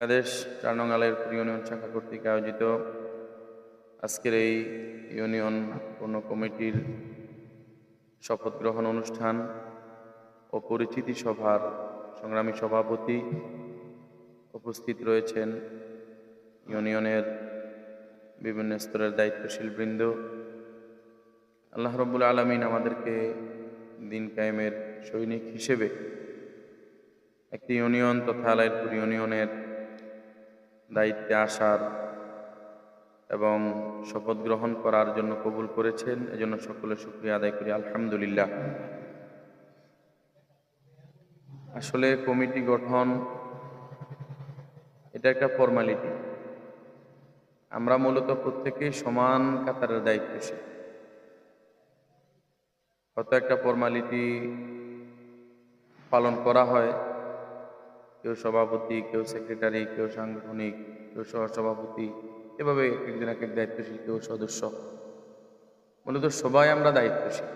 Bangladesh চারনঙ্গালের union শাখা কর্তৃক আয়োজিত আজকের এই ইউনিয়ন পূর্ণ কমিটির শপথ গ্রহণ অনুষ্ঠান ও পরিচিতি সভার সংগ্রামী সভাপতি উপস্থিত রয়েছেন ইউনিয়নের বিভিন্ন স্তরের দায়িত্বশীল বৃন্দ। আল্লাহ রব্বুল আলমিন আমাদেরকে দিন কায়েমের সৈনিক হিসেবে একটি ইউনিয়ন তথা আলাইপুর ইউনিয়নের দায়িত্বে আসার এবং শপথ গ্রহণ করার জন্য কবুল করেছেন। এজন্য সকলে শুক্রিয়া আদায় করি। আলহামদুলিল্লাহ। আসলে কমিটি গঠন, এটা একটা ফর্মালিটি। আমরা মূলত প্রত্যেকেই সমান কাতারের দায়িত্বশীল। হয়তো একটা ফর্মালিটি পালন করা হয় কেউ সভাপতি, কেউ সেক্রেটারি কেউ সাংগঠনিক, কেউ সহসভাপতি, এভাবে এক একজন এক এক দায়িত্বশীল কেউ সদস্য। মূলত সবাই আমরা দায়িত্বশীল।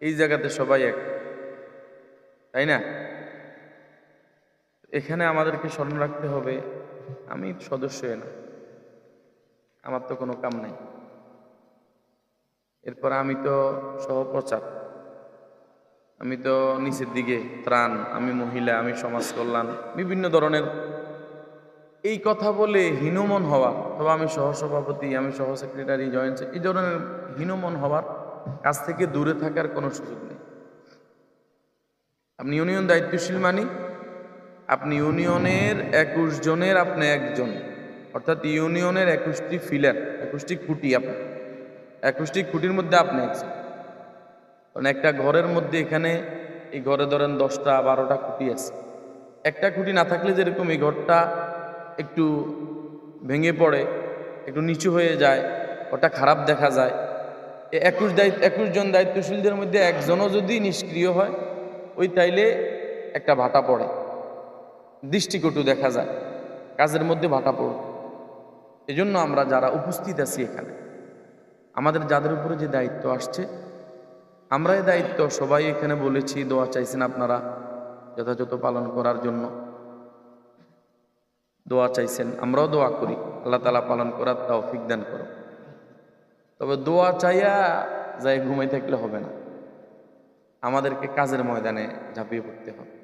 এই জায়গাতে সবাই এক। তাই না? এখানে আমাদেরকে স্মরণ রাখতে হবে, আমি সদস্য না। আমার তো কোনো কাম নাই। এরপর আমি তো সহপ্রচার। আমি তো নিচের দিকে, ত্রাণ, আমি মহিলা, আমি সমাজ কল্যাণ, বিভিন্ন ধরনের। এই কথা বলে হীনমন হওয়া, অথবা আমি সহসভাপতি, আমি সহ সেক্রেটারি জয়েন্ট এই ধরনের হীনমন হওয়ার কাছ থেকে দূরে থাকার কোনো সুযোগ নেই। আপনি ইউনিয়ন দায়িত্বশীল মানি, আপনি ইউনিয়নের একুশ জনের আপনি একজন। অর্থাৎ ইউনিয়নের একুশটি ফিলার, একুশটি খুঁটি আপনি। একুশটি খুঁটির মধ্যে আপনি একজন। কারণ একটা ঘরের মধ্যে এখানে এই ঘরে ধরেন দশটা, বারোটা খুঁটি আছে। একটা খুঁটি না থাকলে যেরকম এই ঘরটা একটু ভেঙে পড়ে, একটু নিচু হয়ে যায়, ওটা খারাপ দেখা যায়। একুশ দায়িত্ব, একুশ জন দায়িত্বশীলদের মধ্যে একজনও যদি নিষ্ক্রিয় হয়, ওই তাইলে একটা ভাটা পড়ে। দৃষ্টিকটু দেখা যায়, কাজের মধ্যে ভাটা পড়ে। এজন্য আমরা যারা উপস্থিত আছি এখানে, আমাদের যাদের উপরে যে দায়িত্ব আসছে আমরা এই দায়িত্ব, সবাই এখানে বলেছি, দোয়া চাইছেন আপনারা যথাযথ পালন করার জন্য। দোয়া চাইছেন, আমরাও দোয়া করি, আল্লাহ তালা পালন করার তাও দান করো তবে দোয়া চাইয়া যাই ঘুমাই থাকলে হবে না। আমাদেরকে কাজের ময়দানে ঝাঁপিয়ে পড়তে হবে।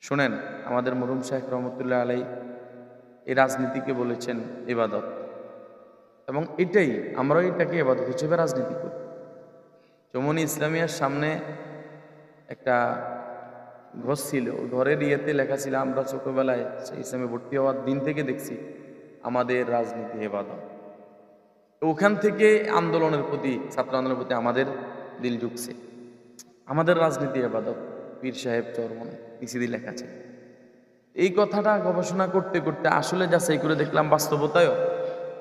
শোনেন, আমাদের মরুম শাহেখ রহমতুল্লাহ আলাই এই রাজনীতিকে বলেছেন, ইবাদত। এবং এটাই, আমরাও এটাকে এবাদত হিসেবে রাজনীতি করি। চমনি ইসলামিয়ার সামনে একটা ঘর ছিল। ঘরের ইয়েতে লেখা ছিল, আমরা ছোটবেলায় সেই ইসলামে ভর্তি হওয়ার দিন থেকে দেখছি আমাদের রাজনীতি হেবাদত ওখান থেকে আন্দোলনের প্রতি, ছাত্র আন্দোলনের প্রতি আমাদের দিল ঢুকছে। আমাদের রাজনীতি হেবাদত পীর সাহেব চরমনে পিসিদি লেখা আছে এই কথাটা গবেষণা করতে করতে আসলে যাচাই করে দেখলাম বাস্তবতায়ও,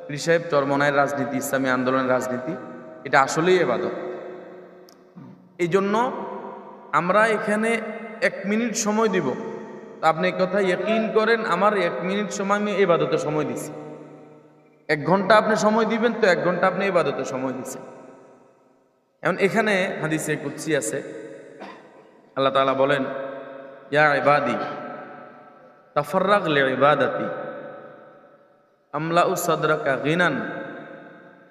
পীর সাহেব চরমনায়ের রাজনীতি, ইসলামী আন্দোলনের রাজনীতি, এটা আসলেই এবাদত। জন্য আমরা এখানে এক মিনিট সময় দিব। আপনি এই কথা ইয়কিন করেন, আমার এক মিনিট সময় আমি এবাদতে সময় দিছি। এক ঘণ্টা আপনি সময় দিবেন, তো এক ঘণ্টা আপনি এবাদতে সময় দিচ্ছেন এখন এখানে হাদিসে কুৎসি আছে। আল্লাহ তাআলা বলেন, ইয়া ইবাদি, তাফাররাগ লি আমলাউ সাদরাকা গিনান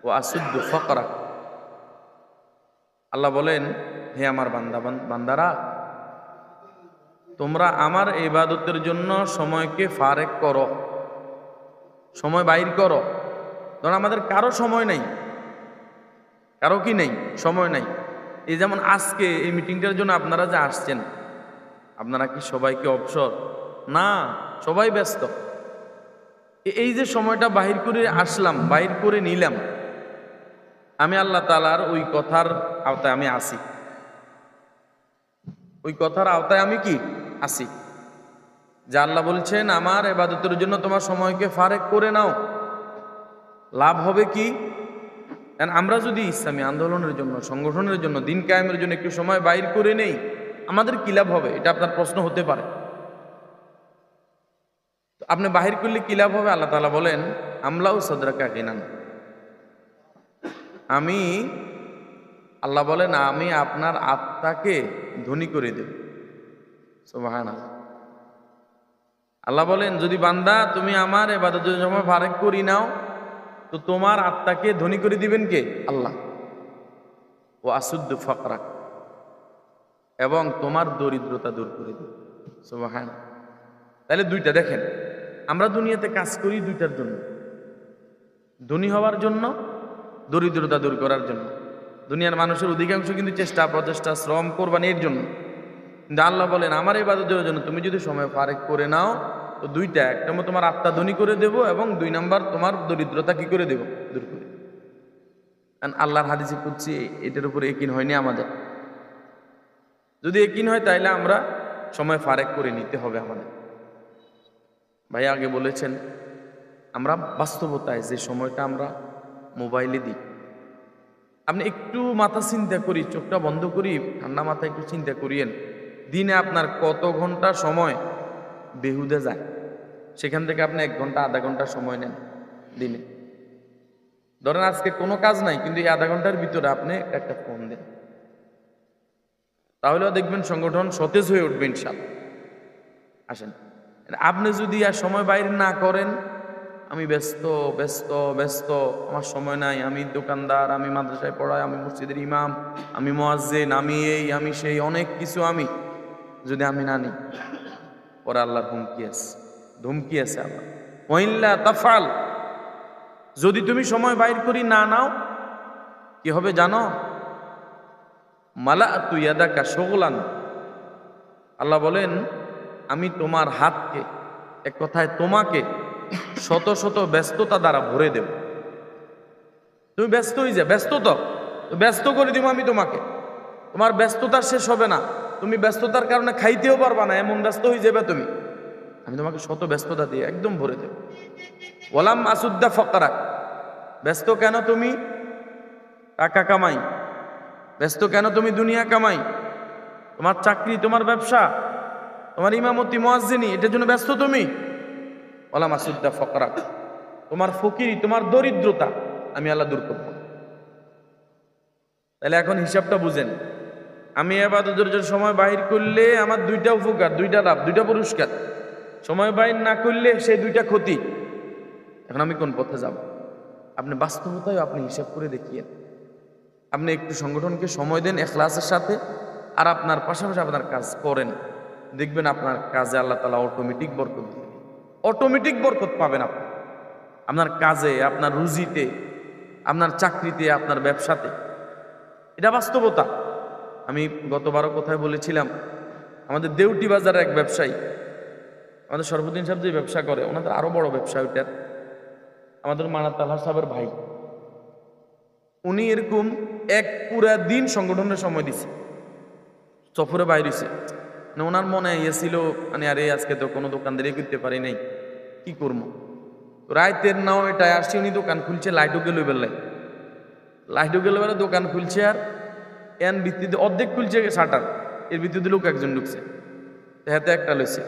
ও আসুদ্দু ফকরাক। আল্লাহ বলেন হে আমার বান্দা বান্দারা, তোমরা আমার ইবাদতের জন্য সময়কে ফারেক করো। সময় বাইর করো। ধর আমাদের কারও সময় নেই। কারও কি নেই? সময় নেই। এই যেমন আজকে এই মিটিংটার জন্য আপনারা যে আসছেন, আপনারা কি সবাইকে অবসর? না, সবাই ব্যস্ত। এই যে সময়টা বাহির করে আসলাম, বাহির করে নিলাম, আমি আল্লাহ তালার ওই কথার আওতায় আমি আসি। ওই কথার আওতায় আমি কি? আসি যা আল্লাহ বলছেন, আমার এবাদতের জন্য তোমার সময়কে ফারেক করে নাও। লাভ হবে কি? আমরা যদি ইসলামী আন্দোলনের জন্য, সংগঠনের জন্য, দিন কায়েমের জন্য একটু সময় বাইর করে নেই, আমাদের কি লাভ হবে? এটা আপনার প্রশ্ন হতে পারে। আপনি বাহির করলে কি লাভ হবে? আল্লাহ তালা বলেন আমলাও সদরাকা কিনান আমি আল্লাহ বলেন, আমি আপনার আত্মাকে ধনী করে দেব। সোবাহান আল্লাহ বলেন, যদি বান্দা তুমি আমার এবাদত যদি সময় ফারেক করি নাও, তো তোমার আত্মাকে ধনী করে দিবেন কে? আল্লাহ। ও আসুদ্দ ফকরা এবং তোমার দরিদ্রতা দূর করে দিবে। সুবহান তাহলে দুইটা দেখেন, আমরা দুনিয়াতে কাজ করি দুইটার জন্য। ধনী হওয়ার জন্য, দরিদ্রতা দূর করার জন্য। দুনিয়ার মানুষের অধিকাংশ কিন্তু চেষ্টা, প্রচেষ্টা, শ্রম, কোরবানির জন্য। কিন্তু আল্লাহ বলেন, আমার এই বাদতের জন্য তুমি যদি সময় ফারেক করে নাও, তো দুইটা এক নম্বর তোমার আত্মা ধনী করে দেব এবং দুই নম্বর তোমার দরিদ্রতা কি করে দেব? দূর করে। And আল্লাহর হাদিসে খুঁজছি এটার উপরে একিন হয়নি আমাদের। যদি একিন হয় তাহলে আমরা সময় ফারেক করে নিতে হবে আমাদের। ভাই আগে বলেছেন, আমরা বাস্তবতায় যে সময়টা আমরা মোবাইলে দিই আপনি একটু মাথা চিন্তা করি, চোখটা বন্ধ করি, ঠান্ডা মাথা একটু চিন্তা করিয়েন। দিনে আপনার কত ঘণ্টা সময় বেহুদে যায়? সেখান থেকে আপনি এক ঘণ্টা, আধা ঘণ্টা সময় নেন দিনে। ধরেন আজকে কোনো কাজ নাই, কিন্তু এই আধা ঘণ্টার ভিতরে আপনি একটা ফোন দেন। তাহলেও দেখবেন সংগঠন সতেজ হয়ে উঠবে ইনশাল্লাহ আসেন। আপনি যদি আর সময় বাইরে না করেন আমি ব্যস্ত ব্যস্ত ব্যস্ত, আমার সময় নাই। আমি দোকানদার, আমি মাদ্রাসায় পড়াই, আমি মসজিদের ইমাম, আমি মোয়াজ্জেন, আমি এই, আমি সেই, অনেক কিছু আমি, যদি আমি না নিই। পরে আল্লাহর হুমকি আছে, ধুমকি আছে আল্লাহ ওয়াইল্লা তাফাল যদি তুমি সময় বাইর করি না নাও, কি হবে জানো? মালা তুই ইয়াদাকা শোগলান। আল্লাহ বলেন, আমি তোমার হাতকে, এক কথায় তোমাকে শত শত ব্যস্ততা দ্বারা ভরে দেব। তুমি ব্যস্ত হয়ে যা, ব্যস্ত তো। ব্যস্ত করে দিব আমি তোমাকে। তোমার ব্যস্ততা শেষ হবে না। তুমি ব্যস্ততার কারণে খাইতেও পারবা না, এমন ব্যস্ত হয়ে যাবে তুমি। আমি তোমাকে শত ব্যস্ততা দিয়ে একদম ভরে দেব। ওলাম আসুদ্দা ফকরাক। ব্যস্ত কেন তুমি? টাকা কামাই। ব্যস্ত কেন তুমি দুনিয়া কামাই? তোমার চাকরি, তোমার ব্যবসা, তোমার ইমামতি, মোয়াজ্জিনী, এটার জন্য ব্যস্ত তুমি? ওলা মাসুদ্দা তোমার ফকিরি, তোমার দরিদ্রতা, আমি আল্লাহ দূর করব। তাহলে এখন হিসাবটা বুঝেন। আমি আবাদতের সময় বাহির করলে আমার দুইটা উপকার, দুইটা লাভ, দুইটা পুরস্কার। সময় বাহির না করলে সেই দুইটা ক্ষতি। এখন আমি কোন পথে যাব? আপনি বাস্তবতায় আপনি হিসাব করে দেখিয়ে আপনি একটু সংগঠনকে সময় দেন এখলাসের সাথে, আর আপনার পাশাপাশি আপনার কাজ করেন। দেখবেন আপনার কাজে আল্লাহ তালা অটোমেটিক বরকত দিবে অটোমেটিক বরকত পাবেন আপনি। আপনার কাজে, আপনার রুজিতে, আপনার চাকরিতে, আপনার ব্যবসাতে। এটা বাস্তবতা। আমি গতবারও কোথায় বলেছিলাম, আমাদের দেউটি বাজারের এক ব্যবসায়ী, আমাদের সর্বদিন সাহেব যে ব্যবসা করে, ওনাদের আরও বড় ব্যবসা ওইটার। আমাদের মানা তালহা সাহেবের ভাই। উনি এরকম এক পুরা দিন সংগঠনের সময় দিছে। সফরে বাইরেছে মানে ওনার মনে ইয়েছিল মানে আরে আজকে তো কোনো দোকানদারি করতে পারি নাই। কি করব রাইতের নাও এটাই আসছে, উনি দোকান খুলছে, লাইটও গেল বেলায় লাইটও গেল বেলা দোকান খুলছে আর এন ভিত্তিতে অর্ধেক খুলছে শাটার। এর ভিত্তিতে লোক একজন ঢুকছে। হাতে একটা লইছে।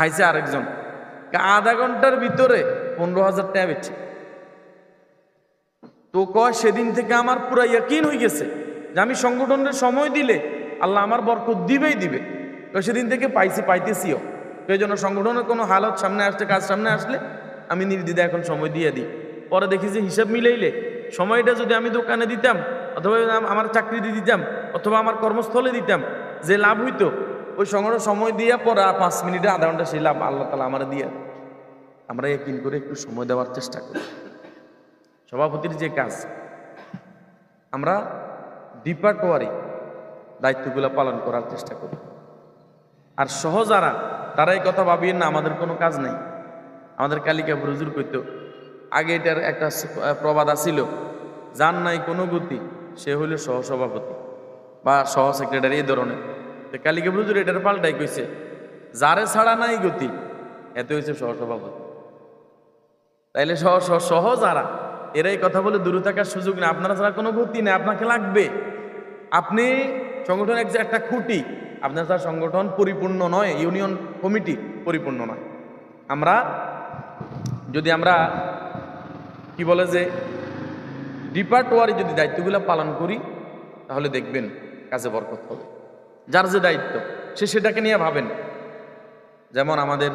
আইছে আরেকজন। আধা ঘণ্টার ভিতরে পনেরো হাজার টাকা বেচছে। তো কয়, সেদিন থেকে আমার পুরো ইয়াকিন হয়ে গেছে যে আমি সংগঠনের সময় দিলে আল্লাহ আমার বরকত দিবেই দিবে। তো সেদিন থেকে পাইছি, পাইতেছিও। এই জন্য সংগঠনের কোনো হালত সামনে আসছে, কাজ সামনে আসলে আমি নির্দিদা এখন সময় দিয়ে দিই। পরে দেখি যে হিসাব মিলাইলে সময়টা যদি আমি দোকানে দিতাম, অথবা আম- আমার চাকরিতে দিতাম, অথবা আমার কর্মস্থলে দিতাম, যে লাভ হইতো, ওই সংগঠন সময় দিয়া পরে পাঁচ মিনিটে আধা ঘণ্টা সেই লাভ আল্লাহ তালা আমার দিয়ে আমরা একিন করে একটু সময় দেওয়ার চেষ্টা করি। সভাপতির যে কাজ, আমরা ডিপার্টওয়ারি দায়িত্বগুলো পালন করার চেষ্টা করি। আর সহজারা তারা এই কথা ভাবিয়ে না, আমাদের কোনো কাজ নেই। আমাদের কালিকা হুজুর কইত, আগে এটার একটা প্রবাদ আছিল, যার নাই কোনো গতি, সে হইল সহসভাপতি বা সহ সেক্রেটারি এই ধরনের। তো কালিকা হুজুর এটার পাল্টাই কইছে, যারে ছাড়া নাই গতি, এত হয়েছে সহসভাপতি। তাইলে সহ, সহ- সহ যারা এরাই কথা বলে দূরে থাকার সুযোগ নেই। আপনারা ছাড়া কোনো গতি নেই, আপনাকে লাগবে। আপনি সংগঠন এক যে একটা খুঁটি, আপনার ছাড়া সংগঠন পরিপূর্ণ নয় ইউনিয়ন কমিটি পরিপূর্ণ নয়। আমরা, যদি আমরা, কি বলে যে ডিপার্টওয়ারি যদি দায়িত্বগুলো পালন করি, তাহলে দেখবেন কাজে বরকত হবে। যার যে দায়িত্ব, সে সেটাকে নিয়ে ভাবেন। যেমন আমাদের